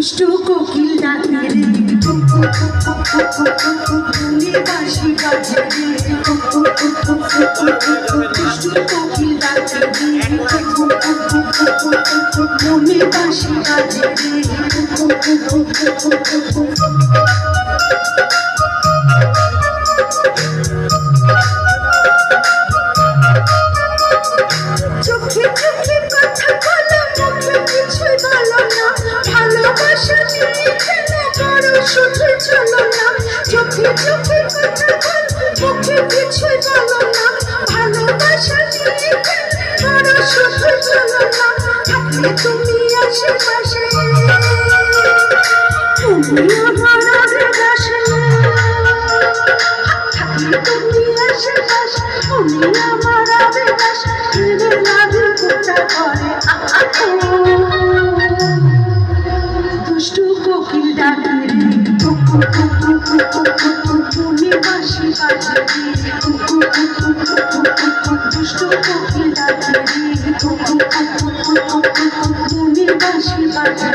দুষ্টু কোকিল ডাকে রে। গুনগুনি বাসি বাজে রে দুষ্টু কোকিল ডাকে রে বাসি বাজে রে তুমি আশেপাশে তুমি আমার থাকলে তুমি আশেপাশে তুমি আমার আশেপাশে ফিরে লাগে কোথা করে দুষ্টু কোকিল ডাকে রে তুমি বাসি বাজে